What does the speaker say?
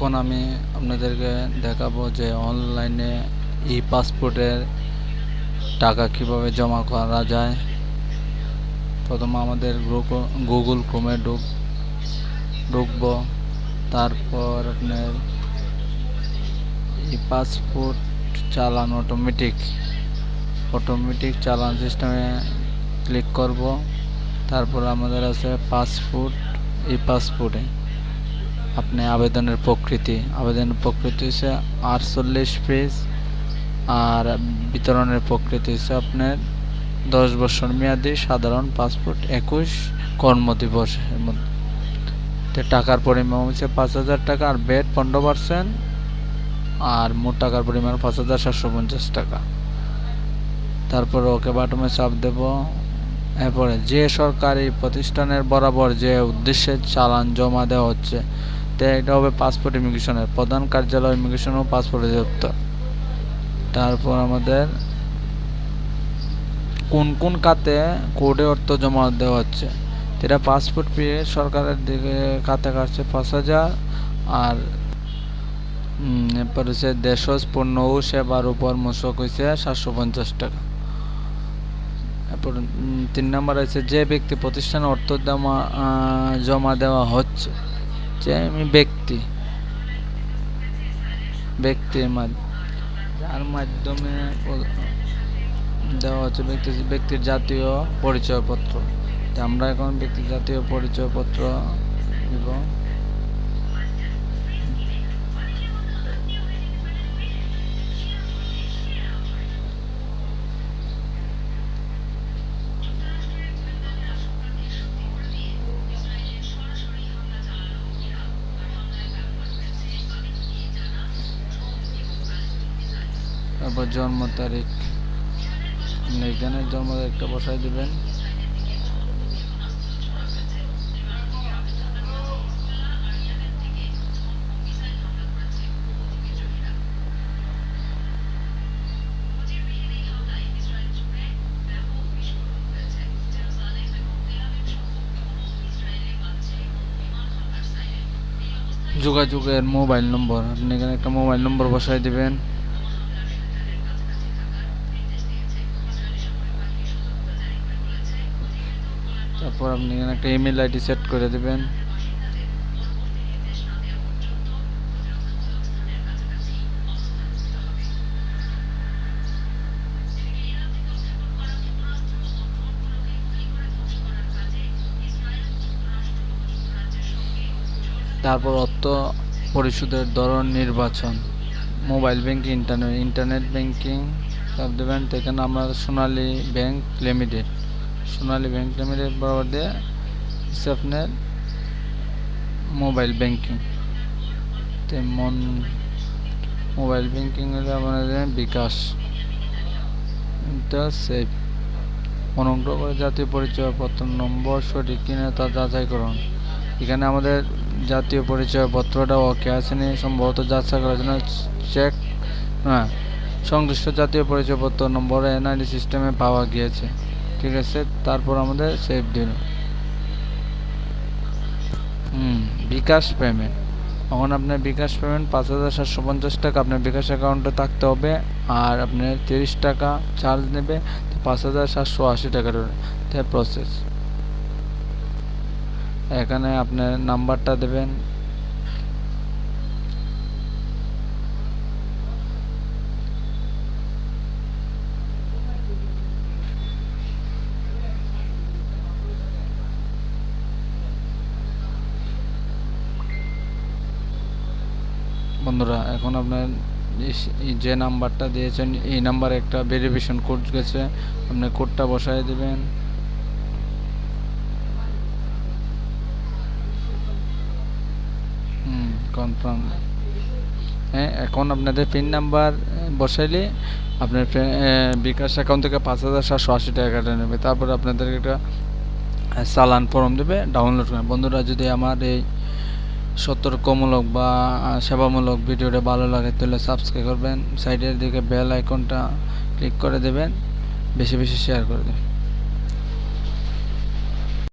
এখন আমি আপনাদেরকে দেখাবো যে অনলাইনে ই পাসপোর্টের টাকা কীভাবে জমা করা যায়। প্রথমে আমাদের গুগল ক্রোমে ঢুক, ঢুকবো। তারপর আপনার ই পাসপোর্ট চালান অটোমেটিক অটোমেটিক চালান সিস্টেমে ক্লিক করব। তারপর আমাদের আছে পাসপোর্ট, ই পাসপোর্টে। আপনি আবেদনের প্রকৃতি। আবেদনের প্রকৃতি হচ্ছে আটচল্লিশ পেজ আর বিতরণের প্রকৃতি হচ্ছে আপনার দশ বছর মেয়াদি সাধারণ পাসপোর্ট একুশ কর্ম কর্মদিবসের মধ্যে। টাকার পরিমাণ হচ্ছে পাঁচ হাজার টাকা আর বেড পনেরো পার্সেন্ট আর মোট টাকার পরিমাণ পাঁচ হাজার সাতশো পঞ্চাশ টাকা। তারপর ওকে বাটমে চাপ দেব। এরপরে যে সরকারি প্রতিষ্ঠানের বরাবর যে উদ্দেশ্যে চালান জমা দেওয়া হচ্ছে তো এটা হবে পাসপোর্ট ইমিগ্রেশনের প্রধান কার্যালয় ইমিগ্রেশন ও পাসপোর্ট অধিদপ্তর তারপর আমাদের কোন কোন খাতে কোডে অর্থ জমা দেওয়া হচ্ছে? এটা পাসপোর্ট পেয়ে সরকারের দিকে খাতে কাটছে পাঁচ হাজার, আর এরপর হচ্ছে দেশজ পণ্য ও সেবার উপর মূসক হয়েছে সাতশো পঞ্চাশ টাকা। এরপর তিন নম্বর আছে যে ব্যক্তি প্রতিষ্ঠানে অর্থ জমা জমা দেওয়া হচ্ছে যে আমি ব্যক্তি। ব্যক্তির যার মাধ্যমে দেওয়া হচ্ছে ব্যক্তি, ব্যক্তির জাতীয় পরিচয়পত্র। আমরা এখন ব্যক্তির জাতীয় পরিচয়পত্র দিব তারপর জন্ম তারিখ। এখানে জন্ম তারিখটা বসাই দিবেন। যোগাযোগের মোবাইল নম্বর, আপনি এখানে একটা মোবাইল নম্বর বসাই দিবেন। তারপর আপনি এখানে একটা ইমেল আইডি সেট করে দিবেন। তারপর অর্থ পরিশোধের ধরন নির্বাচন। Mobile banking internet internet banking সব দেবেন এখানে আমরা Sonali bank limited Sonali bank limited বরাবর দিয়ে হচ্ছে আপনার মোবাইল ব্যাংকিং তেমন মোবাইল ব্যাংকিং হলে আমাদের বিকাশ। এটা সেভ অনুগ্রহ করে জাতীয় পরিচয়পত্র নম্বর সঠিক কিনা তা যাচাই করুন। এখানে আমাদের জাতীয় পরিচয়পত্রটা ওকে আসেনি সম্ভবত যাচাই করার জন্য চেক হ্যাঁ সংশ্লিষ্ট জাতীয় পরিচয়পত্র নম্বর এনআইডি সিস্টেমে পাওয়া গিয়েছে। ঠিক আছে, তারপর আমাদের সেভ দিল। হুম, বিকাশ পেমেন্ট এখন আপনার বিকাশ পেমেন্ট পাঁচ হাজার সাতশো পঞ্চাশ টাকা আপনার বিকাশ অ্যাকাউন্টে থাকতে হবে, আর আপনার তিরিশ টাকা চার্জ নেবে পাঁচ হাজার সাতশো আশি টাকার প্রসেস এখানে আপনার নাম্বারটা দেবেন বন্ধুরা, এখন আপনার যে নাম্বারটা দিয়েছেন, এই নাম্বারে একটা ভেরিফিকেশন কোড গেছে, আপনি কোডটা বসায় দিবেন। কনফার্ম হ্যাঁ এখন আপনাদের পিন নাম্বার বসাইলে আপনার বিকাশ অ্যাকাউন্ট থেকে পাঁচ হাজার সাতশো আশি টাকা নেবে। তারপর আপনাদের একটা চালান ফর্ম দেবে ডাউনলোড করেন বন্ধুরা, যদি আমার এই সতর্কমূলক বা সেবামূলক ভিডিওটা ভালো লাগে তাহলে সাবস্ক্রাইব করবেন। সাইডের দিকে বেল আইকনটা ক্লিক করে দেবেন। বেশি বেশি শেয়ার করে দেবেন।